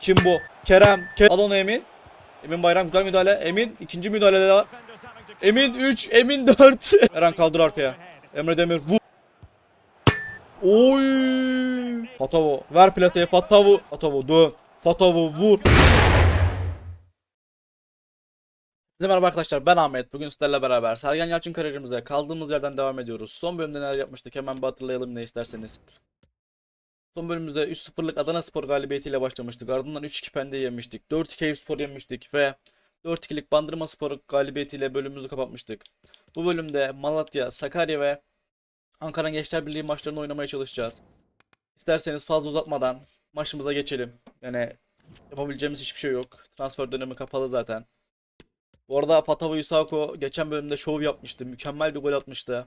Kim bu? Kerem. Ke Al onu Emin. Emin Bayram güzel müdahale. Emin ikinci müdahale daha. Emin 3, Emin 4. Eren kaldır arkaya. Emre Demir vur. Oy! Fatavu ver plaseye Fatavu. Fatavu dön. Fatavu vur. Merhaba arkadaşlar ben Ahmet. Bugün sizlerle beraber Sergen Yalçın kariyerimizde kaldığımız yerden devam ediyoruz. Son bölümde neler yapmıştık hemen bir hatırlayalım ne isterseniz. Son bölümümüzde 3-0'lık Adana Spor galibiyetiyle başlamıştık. Ardından 3-2 Pende yemiştik. 4-2 Eyüp Spor yenmiştik ve 4-2'lik Bandırma Spor galibiyetiyle bölümümüzü kapatmıştık. Bu bölümde Malatya, Sakarya ve Ankara Gençler Birliği maçlarını oynamaya çalışacağız. İsterseniz fazla uzatmadan maçımıza geçelim. Yani yapabileceğimiz hiçbir şey yok. Transfer dönemi kapalı zaten. Bu arada Fatavu Yusako geçen bölümde şov yapmıştı. Mükemmel bir gol atmıştı.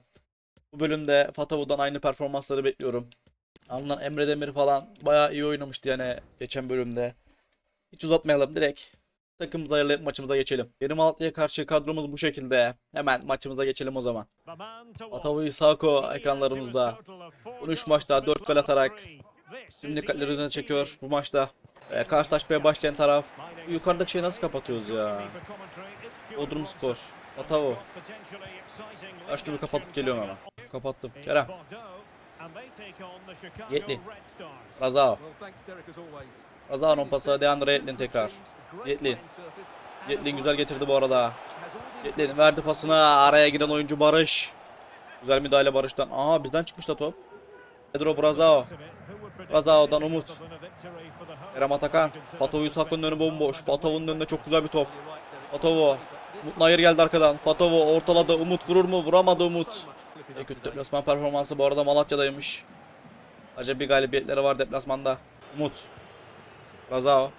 Bu bölümde Fatavu'dan aynı performansları bekliyorum. Alınan Emre Demir falan bayağı iyi oynamıştı yani geçen bölümde. Hiç uzatmayalım direkt. Takımımıza ayarlayıp maçımıza geçelim. Yeni Malatya'ya karşı kadromuz bu şekilde. Hemen maçımıza geçelim o zaman. Atavu Isako ekranlarımızda. 13 maçta 4 gol atarak Şimdi dikkatleri üzerine çekiyor bu maçta. Ee, karşılaşmaya başlayan taraf. Yukarıdaki şeyi nasıl kapatıyoruz ya? Bodrum Spor. Atavu. Bir kapatıp geliyorum ama. Kapattım. Kerem. Yetli. Razao. Razao'nun pası Deandre Yetlin tekrar. Yetlin. Yetlin güzel getirdi bu arada. Yetlin verdi pasını. Araya giren oyuncu Barış. Güzel müdahale Barış'tan. Aha bizden çıkmış da top. Pedro Brazao. Razao'dan Umut. Kerem Atakan. Fatovu Yusako'nun önü bomboş. Fatovu'nun önünde çok güzel bir top. Fatovu. Umut Nayır geldi arkadan. Fatovu ortaladı. Umut vurur mu? Vuramadı Umut. Kötü deplasman performansı bu arada Malatya'daymış. Acaba bir galibiyetleri var deplasmanda. Umut. Razao.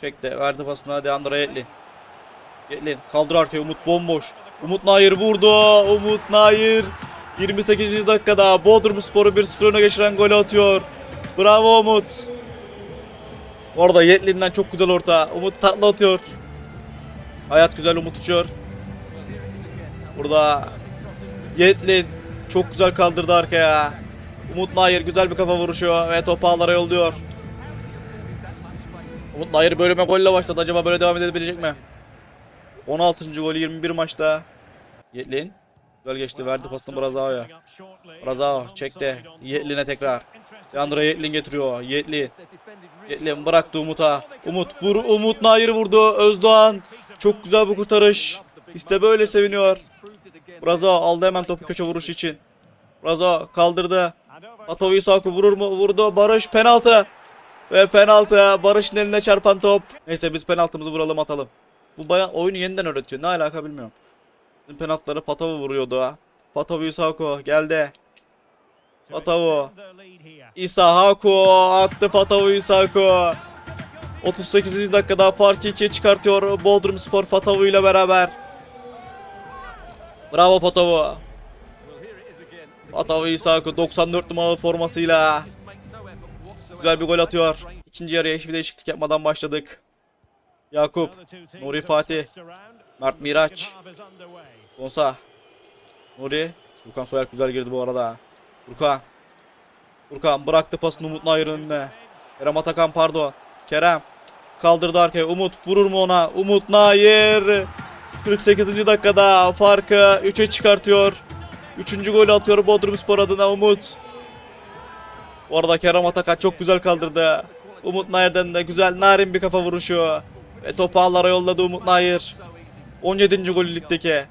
Çekti. Verdi pasına Deandre Yetlin. Yetlin. Kaldır arkaya. Umut bomboş. Umut Nayır vurdu. Umut Nayır. 28. dakikada Bodrum Spor'u 1-0 öne geçiren golü atıyor. Bravo Umut. Orada Yetlin'den çok güzel orta. Umut tatlı atıyor. Hayat güzel Umut uçuyor. Burada Yetlin çok güzel kaldırdı arkaya. Umut Nayır güzel bir kafa vuruşu ve topu ağlara yolluyor. Umut Nayır bölüme golle başladı. Acaba böyle devam edebilecek mi? 16. golü 21 maçta. Yetlin. Güzel geçti. Verdi pasını Brazao'ya. Brazao çekti. Yetlin'e tekrar. Deandre Yetlin getiriyor. Yetlin. Yetlin bıraktı Umut'a. Umut vur. Umut Nayır vurdu. Özdoğan. Çok güzel bir kurtarış. İşte böyle seviniyor. Brazao aldı hemen topu köşe vuruş için. Brazao kaldırdı. Atovi Saku vurur mu? Vurdu. Barış penaltı. Ve penaltı. Barış'ın eline çarpan top. Neyse biz penaltımızı vuralım atalım. Bu bayağı oyunu yeniden öğretiyor. Ne alaka bilmiyorum. Bizim penaltıları Patavu vuruyordu ha. Patavu Isako geldi. Patavu. İsa Haku attı Fatavu Isako. 38. dakikada farkı 2'ye çıkartıyor Bodrum Spor Fatavu ile beraber. Bravo Patavu. Fatavu Isako 94 numaralı formasıyla güzel bir gol atıyor. İkinci yarıya hiçbir değişiklik yapmadan başladık. Yakup, Nuri Fatih, Mert Miraç, Gonsa, Nuri, Furkan Soyer güzel girdi bu arada. Furkan, Furkan bıraktı pasını Umut Nayır'ın önüne. Kerem Atakan pardon. Kerem kaldırdı arkaya. Umut vurur mu ona? Umut Nayır 48. dakikada farkı 3'e çıkartıyor. 3. golü atıyor Bodrum Spor adına Umut. Bu arada Kerem Atakan çok güzel kaldırdı. Umut Nayır'dan da güzel narin bir kafa vuruşu. Ve topu ağlara yolladı Umut Nayır. 17. golü ligdeki.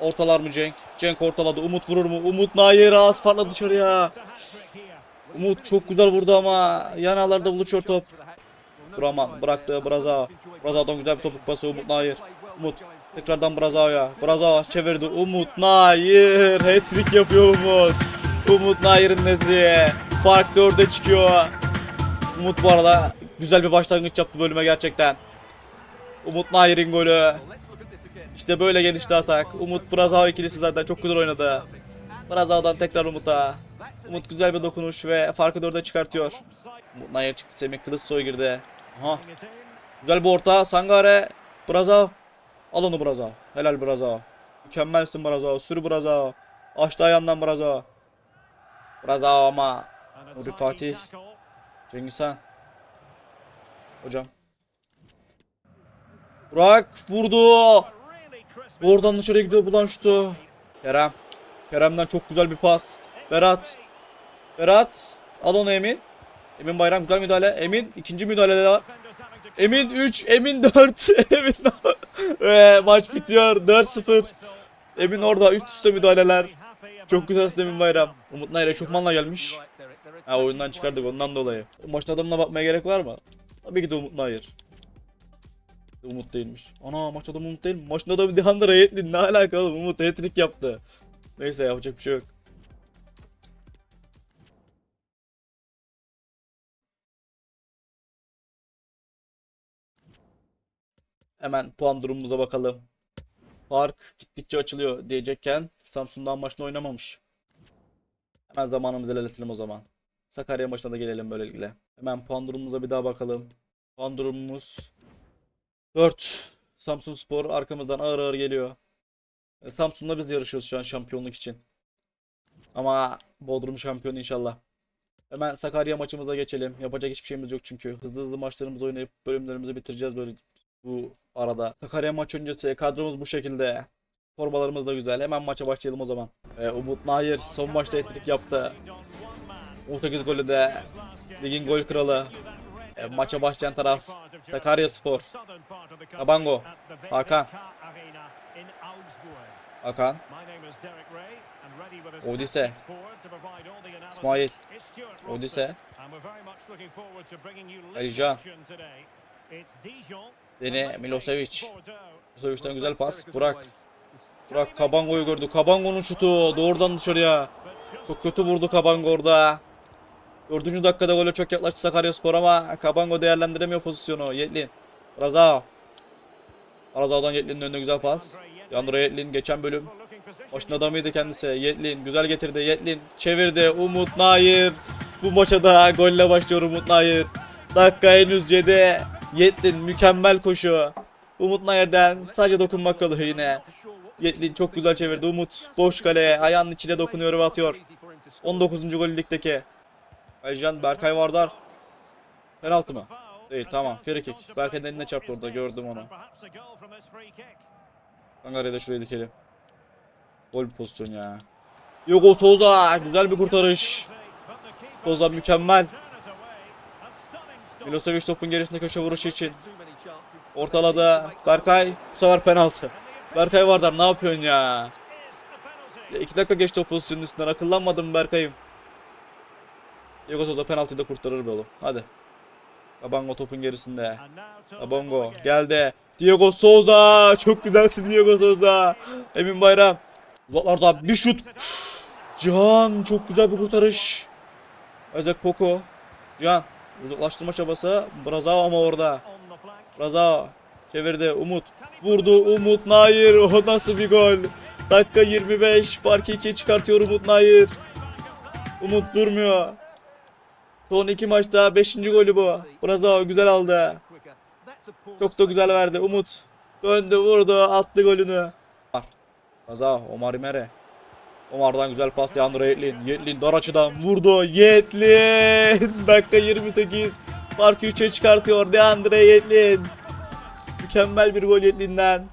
Ortalar mı Cenk? Cenk ortaladı. Umut vurur mu? Umut Nayır az farkla dışarıya. Umut çok güzel vurdu ama yanarlarda buluşuyor top. Buraman bıraktı Braza. Braza'dan güzel bir topuk pası Umut Nayır. Umut tekrardan Braza'ya. Braza çevirdi. Umut Nayır. Hat-trick yapıyor Umut. Umut Nayır'ın neti. Fark 4'e çıkıyor. Umut bu arada güzel bir başlangıç yaptı bölüme gerçekten. Umut Nayır'ın golü. İşte böyle gelişti atak. Umut Brazao ikilisi zaten çok güzel oynadı. Brazao'dan tekrar Umut'a. Umut güzel bir dokunuş ve farkı dörde çıkartıyor. Umut Nayır çıktı. Semih Kılıçsoy girdi. Aha. Güzel bir orta. Sangare. Brazao. Al onu Brazao. Helal Brazao. Mükemmelsin Brazao. Sür Brazao. Açtı ayağından Brazao. Brazao ama. Nuri Fatih. Cengiz Han. Hocam. Burak vurdu. Oradan dışarıya gidiyor bulan şutu. Kerem. Kerem'den çok güzel bir pas. Berat. Berat. Al onu Emin. Emin Bayram güzel müdahale. Emin ikinci müdahale var. Emin 3, Emin 4. Emin maç bitiyor 4-0. Emin orada üst üste müdahaleler. Çok güzel Emin Bayram. Umut Nayre Çokman'la gelmiş. Ha oyundan çıkardık ondan dolayı. O maçın adamına bakmaya gerek var mı? Tabii ki de Umut Nayır. Umut değilmiş. Ana maç adamı Umut değil mi? Maçın adamı Deandre Ayetli. Ne alaka oğlum? Umut hat-trick yaptı. Neyse yapacak bir şey yok. Hemen puan durumumuza bakalım. Fark gittikçe açılıyor diyecekken Samsun'dan maçını oynamamış. Hemen zamanımızı ilerletelim o zaman. Sakarya maçına da gelelim böylelikle. Hemen puan durumumuza bir daha bakalım. Puan durumumuz 4. Samsun Spor arkamızdan ağır ağır geliyor. E, Samsun'la biz yarışıyoruz şu an şampiyonluk için. Ama Bodrum şampiyon inşallah. Hemen Sakarya maçımıza geçelim. Yapacak hiçbir şeyimiz yok çünkü. Hızlı hızlı maçlarımızı oynayıp bölümlerimizi bitireceğiz böyle bu arada. Sakarya maç öncesi kadromuz bu şekilde. Formalarımız da güzel. Hemen maça başlayalım o zaman. Ee, Umut Nayır son maçta etrik yaptı. 18 golü de ligin gol kralı. E, maça başlayan taraf Sakarya Spor. Kabango. Hakan. Hakan. Odise. İsmail. Odise. Alican. Dene Milosevic. Milosevic'ten güzel pas. Burak. Burak Kabango'yu gördü. Kabango'nun şutu doğrudan dışarıya. Çok kötü vurdu Kabango orada. Dördüncü dakikada gole çok yaklaştı Sakaryaspor ama Kabango değerlendiremiyor pozisyonu. Yetlin. Razao. Razao'dan Yetlin'in önüne güzel pas. Yandra Yetlin geçen bölüm. Başın adamıydı kendisi. Yetlin güzel getirdi. Yetlin çevirdi. Umut Nair. Bu maça da golle başlıyor Umut Nair. Dakika henüz 7. Yetlin mükemmel koşu. Umut Nair'den sadece dokunmak kalıyor yine. Yetlin çok güzel çevirdi. Umut boş kaleye ayağının içine dokunuyor ve atıyor. 19. gol ligdeki. Aycan Berkay Vardar. Penaltı mı? Değil tamam. Free kick. Berkay'ın eline çarptı orada gördüm onu. Ankara'ya da şuraya dikelim. Gol pozisyon ya. Hugo Souza güzel bir kurtarış. Souza mükemmel. Milosevic topun gerisinde köşe vuruşu için. Ortaladı. Berkay bu sefer penaltı. Berkay Vardar ne yapıyorsun ya? ya iki dakika geçti o pozisyonun üstünden. Akıllanmadım Berkay'ım. Diego Souza penaltıyı da kurtarır be oğlum. Hadi. Abango topun gerisinde. Abongo geldi. Diego Souza. Çok güzelsin Diego Souza. Emin Bayram. Uzaklarda bir şut. Can çok güzel bir kurtarış. Özek Poco. Can. Uzaklaştırma çabası. Brazao ama orada. Brazao. Çevirdi. Umut. Vurdu. Umut Nair. O nasıl bir gol. Dakika 25. Farkı 2'ye çıkartıyor Umut Nair. Umut durmuyor. Son iki maçta 5. golü bu. Brazao güzel aldı. Çok da güzel verdi. Umut döndü vurdu attı golünü. Brazao Omar Mere. Omar'dan güzel pas Leandro Yetlin. Yetlin dar açıdan vurdu. Yetlin. Dakika 28. Farkı 3'e çıkartıyor Leandro Yetlin. Mükemmel bir gol Yetlin'den.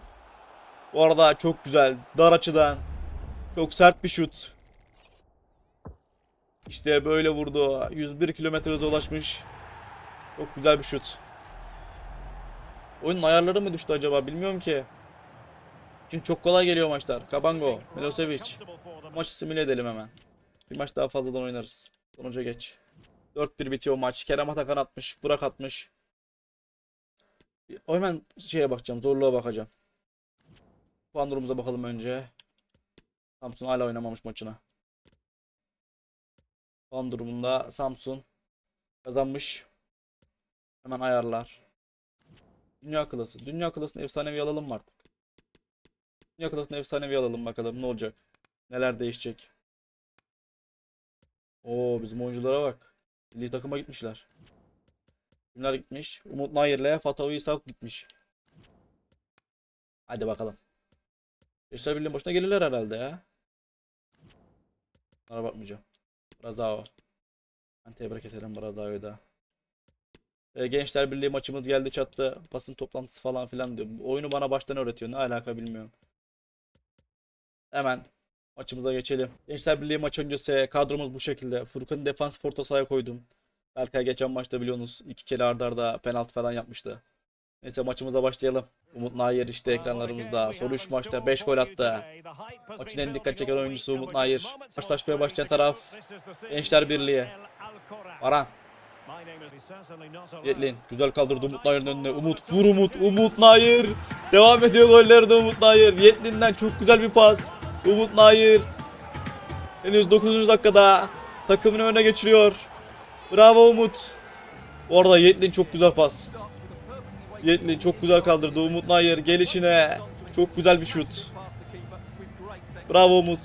Bu arada çok güzel. Dar açıdan. Çok sert bir şut. İşte böyle vurdu. 101 kilometre hıza ulaşmış. Çok güzel bir şut. Oyunun ayarları mı düştü acaba bilmiyorum ki. Çünkü çok kolay geliyor maçlar. Kabango, Milosevic. Maçı simüle edelim hemen. Bir maç daha fazladan oynarız. Sonuca geç. 4-1 bitiyor maç. Kerem Atakan atmış. Burak atmış. O hemen şeye bakacağım. Zorluğa bakacağım. Puan durumumuza bakalım önce. Samsun hala oynamamış maçına. Puan durumunda Samsun kazanmış. Hemen ayarlar. Dünya klası. Dünya klasını efsanevi alalım mı artık? Dünya klasını efsanevi alalım bakalım ne olacak. Neler değişecek. Oo bizim oyunculara bak. Milli takıma gitmişler. Kimler gitmiş? Umut Nayir'le Fatih İshak gitmiş. Hadi bakalım. Gençler Birliği'nin başına gelirler herhalde ya. Bana bakmayacağım. Brazao. Ben tebrik ederim Brazao'yu da. E, Gençler Birliği maçımız geldi çattı. Basın toplantısı falan filan diyor. Oyunu bana baştan öğretiyor. Ne alaka bilmiyorum. Hemen maçımıza geçelim. Gençler Birliği maç öncesi kadromuz bu şekilde. Furkan'ı defans orta sahaya koydum. Berkay geçen maçta biliyorsunuz iki kere arda arda penaltı falan yapmıştı. Neyse maçımıza başlayalım. Umut Nayir işte ekranlarımızda. Son 3 maçta 5 gol attı. Maçın en dikkat çeken oyuncusu Umut Nayir. Karşılaşmaya başlayan taraf Gençler Birliği. Baran. Yetlin güzel kaldırdı Umut Nayir'in önüne. Umut vur Umut. Umut Nayir. Devam ediyor gollerde Umut Nayir. Yetlin'den çok güzel bir pas. Umut Nayir. Henüz 9. dakikada takımını öne geçiriyor. Bravo Umut. Bu arada Yetlin çok güzel pas. Yetlin çok güzel kaldırdı. Umut Nayir gelişine. Çok güzel bir şut. Bravo Umut.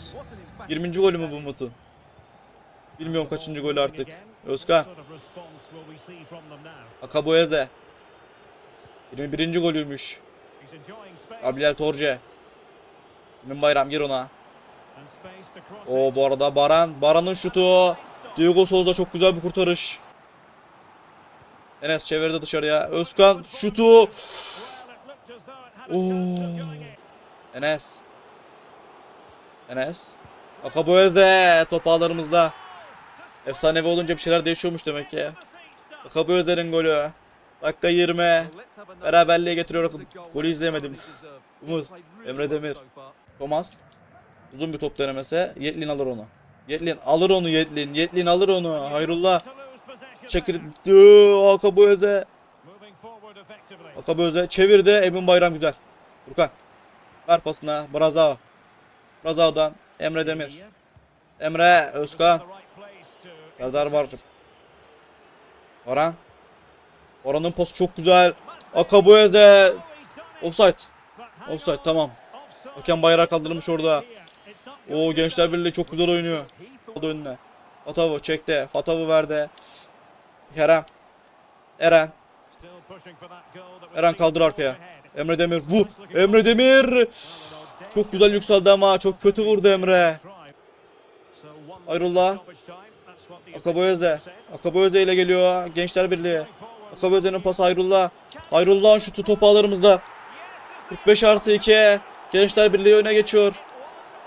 20. golü mü bu Umut'un? Bilmiyorum kaçıncı golü artık. Özkan. Akaboyeze. 21. golüymüş. Gabriel Torce. Emin Bayram gir ona. O bu arada Baran. Baran'ın şutu. Diego Souza çok güzel bir kurtarış. Enes çevirdi dışarıya. Özkan şutu. Oo. Enes. Enes. Akaboyez'de top ağlarımızda. Efsanevi olunca bir şeyler değişiyormuş demek ki. Akaboyez'lerin golü. Dakika 20. Beraberliğe getiriyor. Golü izleyemedim. Umut, Emre Demir. Thomas. Uzun bir top denemesi. Yetlin alır onu. Yetlin alır onu Yetlin. Yetlin alır onu. Hayrullah. Çekir. Akaboyez'e. Akaboyez'e çevirdi. Emin Bayram güzel. Furkan. Ver pasına. Brazao. Brazao'dan Emre Demir. Emre Özkan. Serdar Barcım. Orhan. Orhan'ın pası çok güzel. Akaboyez'e. Offside. Offside tamam. Hakem bayrağı kaldırılmış orada. O Gençler Birliği çok güzel oynuyor. O da önüne. Fatavo çekti. Fatavo verdi. Kerem. Eren. Eren kaldır arkaya. Emre Demir. Bu. Emre Demir. Çok güzel yükseldi ama çok kötü vurdu Emre. Ayrullah. Akaboyez'de. Akaboyez'de ile geliyor. Gençler Birliği. Akaboyez'de'nin pası Hayrullah. Hayrullah'ın şutu topu ağlarımızda. 45 artı 2. Gençler Birliği öne geçiyor.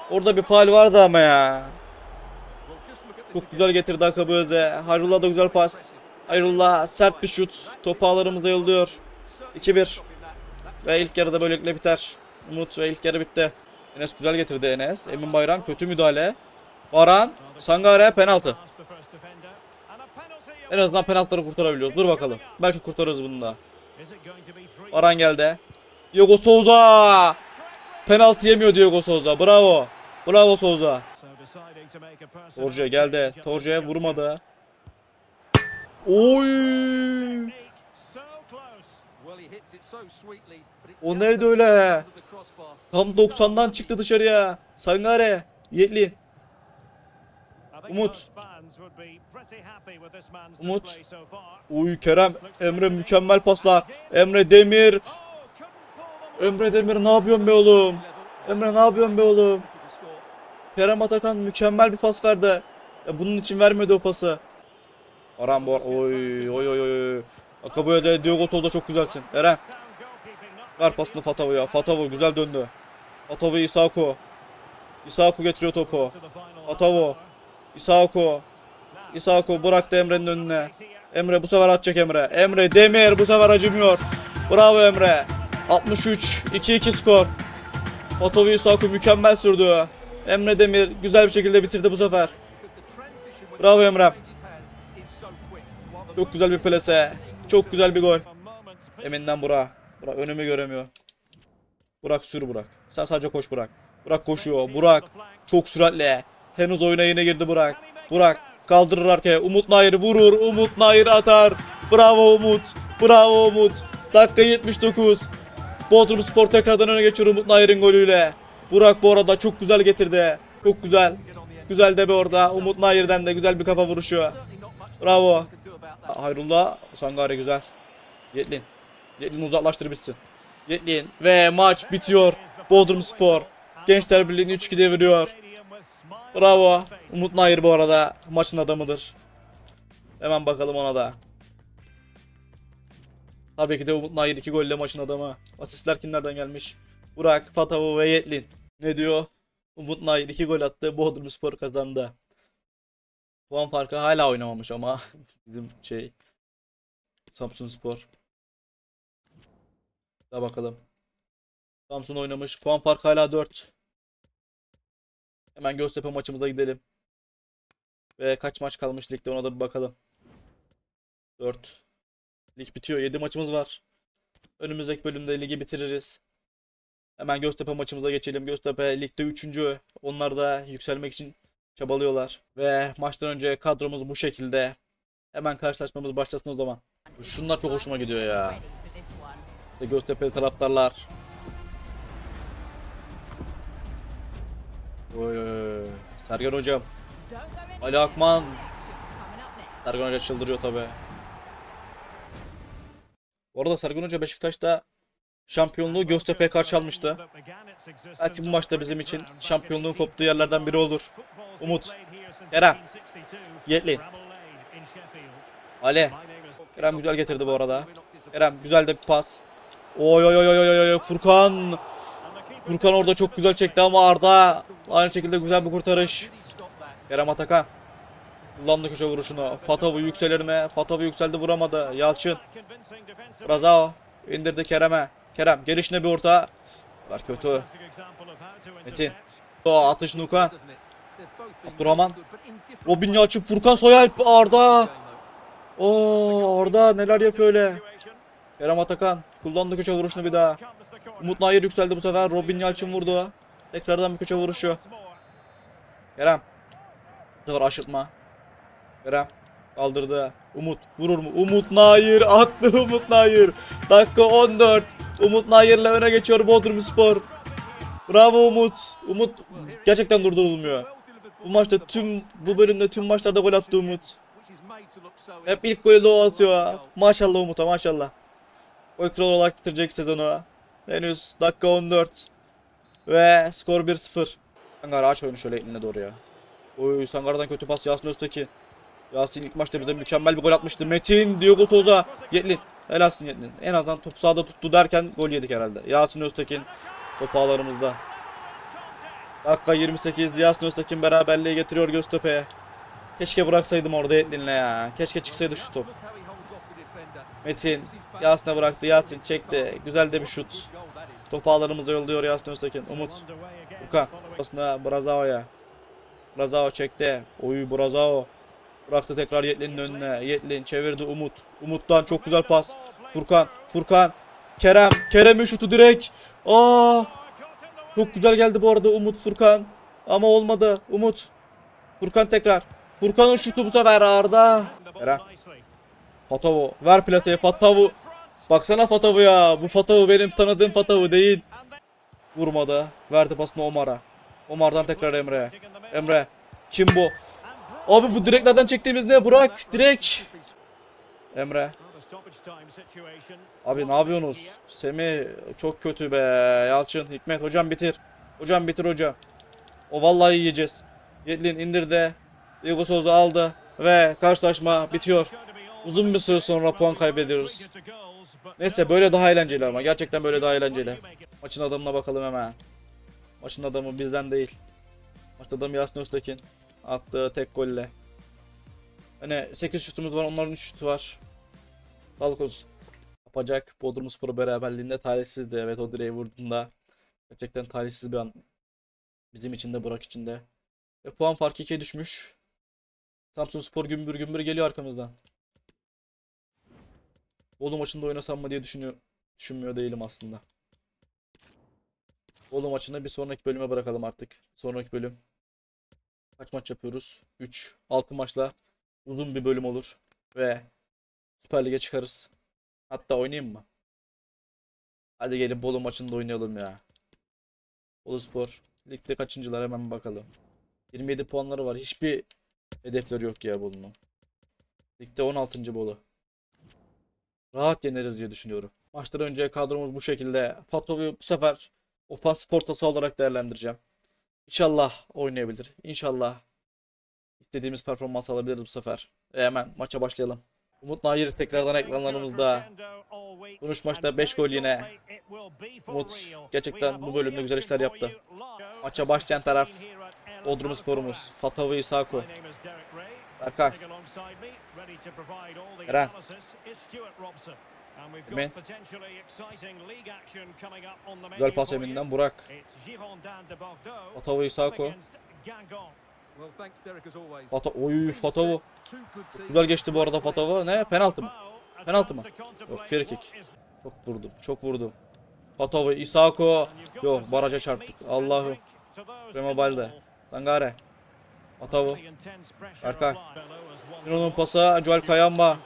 Orada bir faal vardı ama ya. Çok güzel getirdi Akaboyez'e. Hayrullah da güzel pas. Hayrullah sert bir şut. Topu ağlarımızda yolluyor. 2-1. Ve ilk yarıda böylelikle biter. Umut ve ilk yarı bitti. Enes güzel getirdi Enes. Emin Bayram kötü müdahale. Baran. Sangare penaltı. En azından penaltıları kurtarabiliyoruz. Dur bakalım. Belki kurtarırız bunu da. Baran geldi. Diego Souza. Penaltı yemiyor Diego Souza. Bravo. Bravo Souza. Torje geldi. Torje'ye vurmadı. Oy. O neydi öyle? Tam 90'dan çıktı dışarıya. Sangare. Yetli. Umut. Umut. Uy Kerem. Emre mükemmel paslar. Emre Demir. Emre Demir ne yapıyorsun be oğlum? Emre ne yapıyorsun be oğlum? Kerem Atakan mükemmel bir pas verdi. Ya bunun için vermedi o pası. Aran Bor. Oy oy oy oy. Akaboya da Diogo Souza çok güzelsin. Eren. Ver pasını Fatavo'ya. Fatavo güzel döndü. Fatavo Isako. Isako getiriyor topu. Fatavo. Isako. Isako bıraktı Emre'nin önüne. Emre bu sefer atacak Emre. Emre Demir bu sefer acımıyor. Bravo Emre. 63 2-2 skor. Fatavo Isako mükemmel sürdü. Emre Demir güzel bir şekilde bitirdi bu sefer. Bravo Emre. Çok güzel bir plase. Çok güzel bir gol. Emin'den Burak. Burak önümü göremiyor. Burak sür Burak. Sen sadece koş Burak. Burak koşuyor. Burak çok süratli. Henüz oyuna yeni girdi Burak. Burak kaldırır arkaya. Umut Nayır vurur. Umut Nayır atar. Bravo Umut. Bravo Umut. Dakika 79. Bodrum Spor tekrardan öne geçiyor Umut Nayır'ın golüyle. Burak bu arada çok güzel getirdi. Çok güzel. Güzel de bir orada. Umut Nayır'den de güzel bir kafa vuruşu. Bravo. Hayrullah. Sangare güzel. Yetlin. Yetlin uzaklaştır. Yetlin. Ve maç bitiyor. Bodrum Spor. Gençler Birliği'ni 3-2 deviriyor. Bravo. Umut Nayır bu arada maçın adamıdır. Hemen bakalım ona da. Tabii ki de Umut Nayir 2 golle maçın adamı. Asistler kimlerden gelmiş? Burak, Fatavu ve Yetlin. Ne diyor? Umut Nayir 2 gol attı. Bodrum Spor kazandı. Puan farkı hala oynamamış ama bizim şey Samsun Spor. Daha bakalım. Samsun oynamış. Puan farkı hala 4. Hemen Göztepe maçımıza gidelim. Ve kaç maç kalmış ligde ona da bir bakalım. 4. Lig bitiyor. 7 maçımız var. Önümüzdeki bölümde ligi bitiririz. Hemen Göztepe maçımıza geçelim. Göztepe ligde 3. Onlar da yükselmek için çabalıyorlar. Ve maçtan önce kadromuz bu şekilde. Hemen karşılaşmamız başlasın o zaman. Şunlar çok hoşuma gidiyor ya. İşte Göztepe'li taraftarlar. Oy. Sergen hocam. Ali Akman. Sergen Hoca çıldırıyor tabi. Bu arada Sergen Hoca Beşiktaş'ta şampiyonluğu Göztepe'ye karşı almıştı. Belki bu maçta bizim için şampiyonluğun koptuğu yerlerden biri olur. Umut, Kerem, Yetlin, Ali. Kerem güzel getirdi bu arada. Kerem güzel de bir pas. Oy oy oy oy oy Furkan. Furkan orada çok güzel çekti ama Arda aynı şekilde güzel bir kurtarış. Kerem Atakan. Kullandı köşe vuruşunu. Fatovu yükselir mi? Fatovu yükseldi vuramadı. Yalçın. Brazao. indirdi Kerem'e. Kerem gelişine bir orta. Var kötü. Metin. O atış Nukan. Abdurrahman. Robin Yalçın. Furkan Soyalp. Arda. Oo Arda neler yapıyor öyle. Kerem Atakan. Kullandı köşe vuruşunu bir daha. Umut Nayir yükseldi bu sefer. Robin Yalçın vurdu. Tekrardan bir köşe vuruşu. Kerem. Bu sefer aşırtma. Kerem. Kaldırdı. Umut vurur mu? Umut Nayir attı Umut Nayir. Dakika 14. Umut Nayir'le öne geçiyor Bodrum Spor. Bravo Umut. Umut gerçekten durdurulmuyor. Bu maçta tüm bu bölümde tüm maçlarda gol attı Umut. Hep ilk golü de o atıyor. Maşallah Umut'a maşallah. Gol olarak bitirecek sezonu. Henüz dakika 14. Ve skor 1-0. Sangara aç oyunu şöyle eline doğru ya. Oy Sangara'dan kötü pas Yasin Öztekin. Yasin ilk maçta bize mükemmel bir gol atmıştı. Metin, Diogo Souza, Yetlin. Helalsin Yetlin. En azından top sahada tuttu derken gol yedik herhalde. Yasin Öztekin top ağlarımızda. Dakika 28 Yasin Öztekin beraberliği getiriyor Göztepe'ye. Keşke bıraksaydım orada Yetlin'le ya. Keşke çıksaydı şu top. Metin Yasin'e bıraktı. Yasin çekti. Güzel de bir şut. Topu ağlarımıza yolluyor Yasin Öztekin. Umut. Furkan. Aslında Brazao'ya. Brazao çekti. Oy Brazao. Bıraktı tekrar Yetlin'in önüne. Yetlin çevirdi Umut. Umut'tan çok güzel pas. Furkan. Furkan. Kerem. Kerem'in şutu direkt. Aa! Çok güzel geldi bu arada Umut Furkan. Ama olmadı. Umut. Furkan tekrar. Furkan'ın şutu bu sefer Arda. Kerem. Fatavu. Ver plaseye Fatavu. Baksana Fatavu ya. Bu Fatavu benim tanıdığım Fatavu değil. Vurmadı. Verdi pasını Omar'a. Omar'dan tekrar Emre'ye. Emre. Kim bu? Abi bu direklerden çektiğimiz ne? Burak. Direk. Emre. Abi ne yapıyorsunuz? Semih çok kötü be. Yalçın, Hikmet hocam bitir. Hocam bitir hocam. O vallahi yiyeceğiz. Yetlin indirdi. Diego Souza aldı ve karşılaşma bitiyor. Uzun bir süre sonra puan kaybediyoruz. Neyse böyle daha eğlenceli ama gerçekten böyle daha eğlenceli. Maçın adamına bakalım hemen. Maçın adamı bizden değil. Maçın adamı Yasin Öztekin. Attığı tek golle. Hani 8 şutumuz var onların 3 şutu var. Sağlık olsun. Yapacak Bodrum Sporu beraberliğinde talihsizdi. Evet o direği vurduğunda. Gerçekten talihsiz bir an. Bizim için de Burak için de. Ve puan farkı 2'ye düşmüş. Samsun Spor gümbür gümbür geliyor arkamızdan. Bolu maçında oynasam mı diye düşünüyor, düşünmüyor değilim aslında. Bolu maçını bir sonraki bölüme bırakalım artık. Sonraki bölüm. Kaç maç yapıyoruz? 3. 6 maçla uzun bir bölüm olur. Ve Süper Lig'e çıkarız. Hatta oynayayım mı? Hadi gelin Bolu maçında oynayalım ya. Bolu Spor. Ligde kaçıncılar hemen bakalım. 27 puanları var. Hiçbir hedefleri yok ya Bolu'nun. Ligde 16. Bolu. Rahat yeneriz diye düşünüyorum. Maçtan önce kadromuz bu şekilde. Fatovu bu sefer ofansif ortası olarak değerlendireceğim. İnşallah oynayabilir. İnşallah istediğimiz performans alabiliriz bu sefer. Ve hemen maça başlayalım. Umut Nayir tekrardan ekranlarımızda. Sonuç maçta 5 gol yine. Umut gerçekten bu bölümde güzel işler yaptı. Maça başlayan taraf Bodrum sporumuz. Fatavu Isako. Berkay. Eren. Emin. Güzel pas Emin'den Burak. Fatavu Isako. Fata Oy Fatavu. Güzel geçti bu arada Fatavu. Ne? Penaltı mı? Penaltı mı? Yok free kick. Çok vurdum. Çok vurdum. Fatavu Isako. Yok baraja çarptık. Allah'ım. Rema Balde. Sangare. Fatavu. Berkay. Miro'nun pası. Joel Kayamba.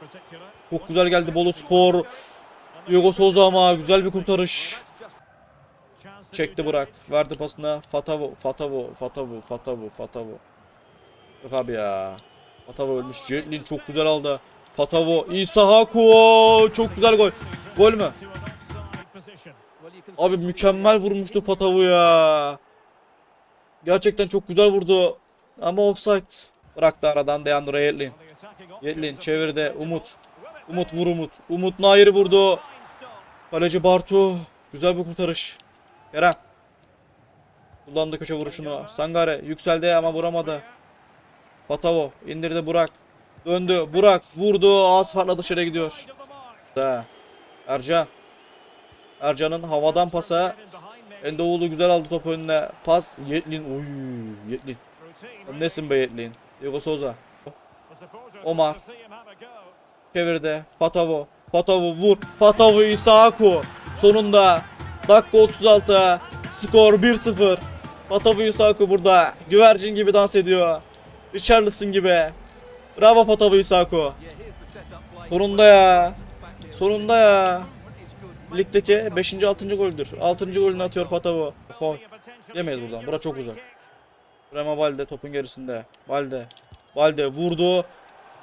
Çok güzel geldi Bolu Spor. Diego Souza ama güzel bir kurtarış. Çekti Burak. Verdi pasını. Fatavu, Fatavu, Fatavu, Fatavu, Fatavu. Yok abi ya. Fatavu ölmüş. Jetlin çok güzel aldı. Fatavu, İsa Haku. Çok güzel gol. Gol mü? Abi mükemmel vurmuştu Fatavu ya. Gerçekten çok güzel vurdu. Ama offside. Bıraktı aradan Deandre Yetlin. Yetlin çevirdi. Umut. Umut vur Umut. Umut Nair'i vurdu. Kaleci Bartu. Güzel bir kurtarış. Kerem. Kullandı köşe vuruşunu. Sangare yükseldi ama vuramadı. Fatavo indirdi Burak. Döndü. Burak vurdu. Az farkla dışarı gidiyor. Ercan. Ercan'ın havadan pasa. Endoğulu güzel aldı topu önüne. Pas. Yetlin. Oy. Yetlin. Nesin be Yetlin? Diego Souza. Omar. Çevirdi. Fatavo. Fatavo vur. Fatavo Isaku. Sonunda. Dakika 36. Skor 1-0. Fatavo Isaku burada. Güvercin gibi dans ediyor. Richarlison gibi. Bravo Fatavo Isaku. Sonunda ya. Sonunda ya. Ligdeki 5. 6. goldür. 6. golünü atıyor Fatavo. Faul. Yemeyiz buradan. Bura çok uzak. Rema Balde topun gerisinde. Balde. Balde vurdu.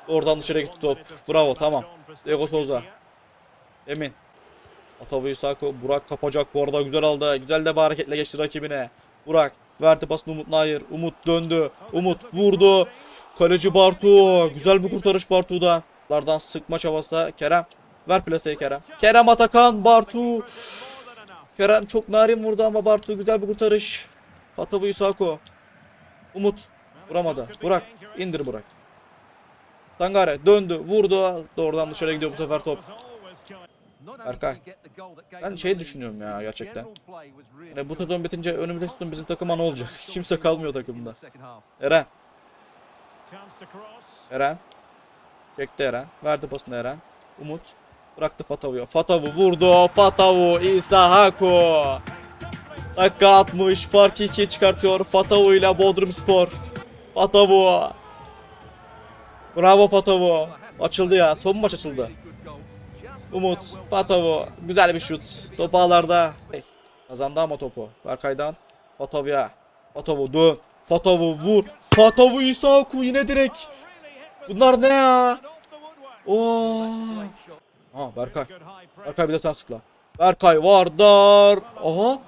Oradan dışarı gitti top. Bravo tamam. Diego Souza. Emin. Atavu Isako. Burak kapacak bu arada güzel aldı. Güzel de bir hareketle geçti rakibine. Burak. Verdi pasını Umut Nair. Umut döndü. Umut vurdu. Kaleci Bartu. Güzel bir kurtarış Bartu'dan. Lardan sıkma çabası. Kerem. Ver plaseyi Kerem. Kerem Atakan. Bartu. Kerem çok narin vurdu ama Bartu güzel bir kurtarış. Atavu Isako. Umut. Vuramadı. Burak. indir Burak. Sangare döndü, vurdu. Doğrudan dışarı gidiyor bu sefer top. Berkay. Ben şey düşünüyorum ya gerçekten. Yani bu sezon bitince önümüzdeki sezon bizim takıma ne olacak? Kimse kalmıyor takımda. Eren. Eren. Çekti Eren. Verdi pasını Eren. Umut. Bıraktı Fatavu'ya. Fatavu vurdu. Fatavu. İsa Haku. Dakika 60. Farkı 2'ye çıkartıyor. Fatavu ile Bodrum Spor. Fatavu. Bravo Fatavu. Açıldı ya. Son maç açıldı. Umut. Fatavu. Güzel bir şut. Top ağlarda. Kazandı ama topu. Berkay'dan. Fatavu'ya. Fatavu dön. Fatavu vur. Fatavu İsaku yine direkt. Bunlar ne ya? Oo. Ha Berkay. Berkay bir de sen sıkla. Berkay Vardar. Aha.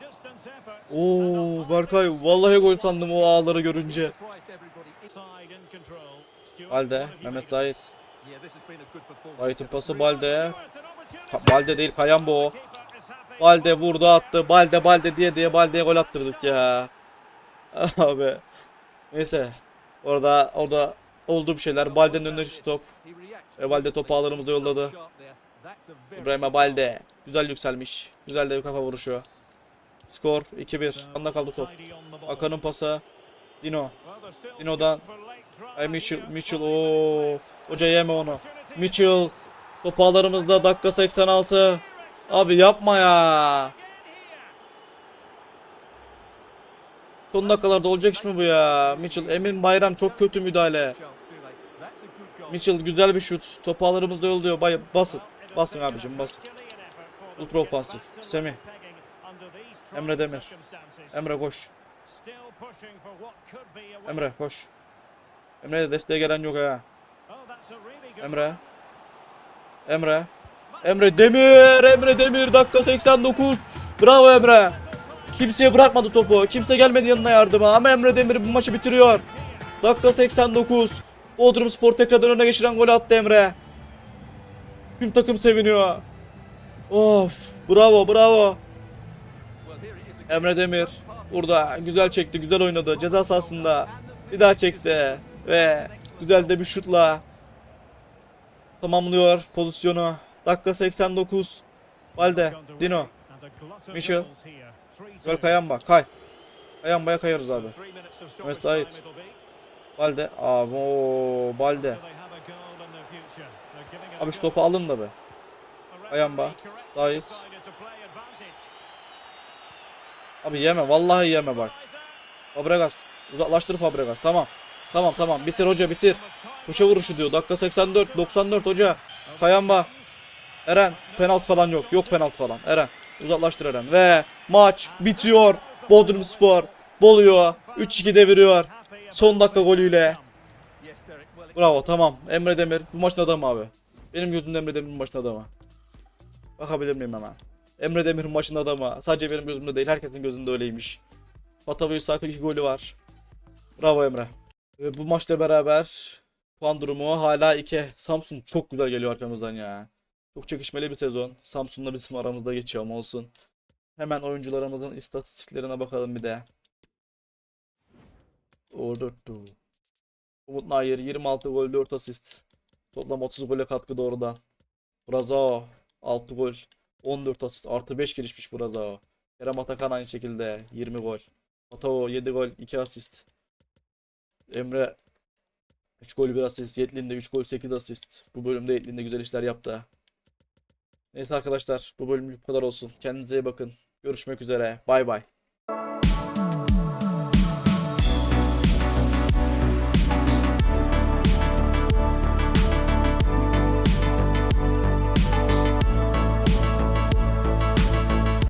Oo Berkay vallahi gol sandım o ağları görünce. Balde, Mehmet Zahit. Zahit'in pası Balde'ye. Balde değil Kayan bu o. Balde vurdu attı. Balde Balde diye diye Balde'ye gol attırdık ya. Abi. Neyse. Orada orada oldu bir şeyler. Balde'nin önüne düştü top. Ve Balde topu ağlarımıza yolladı. İbrahim'e Balde. Güzel yükselmiş. Güzel de bir kafa vuruşu. Skor 2-1. Anda kaldı top. Akan'ın pası. Dino. Dino'dan Ay Mitchell, Mitchell o Hoca yeme onu. Mitchell top ağlarımızda dakika 86. Abi yapma ya. Son dakikalarda olacak iş mi bu ya? Mitchell, Emin Bayram çok kötü müdahale. Mitchell güzel bir şut. Top ağlarımızda yolluyor. Basın. Basın abicim basın. Ultra ofansif. Semih. Emre Demir. Emre koş. Emre koş. Emre de desteğe gelen yok ha. Emre. Emre. Emre Demir. Emre Demir dakika 89. Bravo Emre. Kimseye bırakmadı topu. Kimse gelmedi yanına yardıma ama Emre Demir bu maçı bitiriyor. Dakika 89. Bodrum Spor tekrardan öne geçiren golü attı Emre. Tüm takım seviniyor. Of bravo bravo. Emre Demir burada güzel çekti güzel oynadı ceza sahasında bir daha çekti ve güzel de bir şutla tamamlıyor pozisyonu. Dakika 89. Valde, Dino, Mitchell. Gel Kayamba, kay. Kayamba'ya kayarız abi. Mehmet Sait. Valde, abi o Valde. Abi şu topu alın da be. Kayamba, Sait. Abi yeme, vallahi yeme bak. Fabregas, uzaklaştır Fabregas. Tamam. Tamam tamam bitir hoca bitir. Köşe vuruşu diyor. Dakika 84, 94 hoca. Kayamba. Eren penaltı falan yok. Yok penaltı falan. Eren uzaklaştır Eren. Ve maç bitiyor. Bodrum Spor boluyor. 3-2 deviriyor. Son dakika golüyle. Bravo tamam. Emre Demir bu maçın adamı abi. Benim gözümde Emre Demir bu maçın adamı. Bakabilir miyim hemen? Emre Demir maçın adamı. Sadece benim gözümde değil herkesin gözünde öyleymiş. Batavio Sakı 2 golü var. Bravo Emre. Ve bu maçla beraber puan durumu hala 2. Samsun çok güzel geliyor arkamızdan ya. Çok çekişmeli bir sezon. Samsun'la bizim aramızda geçiyor ama olsun. Hemen oyuncularımızın istatistiklerine bakalım bir de. Ordurttu. Umut Nayır 26 gol 4 asist. Toplam 30 gole katkı doğrudan. Brazao 6 gol 14 asist artı 5 gelişmiş Brazao. Kerem Atakan aynı şekilde 20 gol. Otavo 7 gol 2 asist. Emre 3 gol 1 asist. Yetlin de 3 gol 8 asist. Bu bölümde Yetlin de güzel işler yaptı. Neyse arkadaşlar bu bölüm bu kadar olsun. Kendinize iyi bakın. Görüşmek üzere. Bay bay.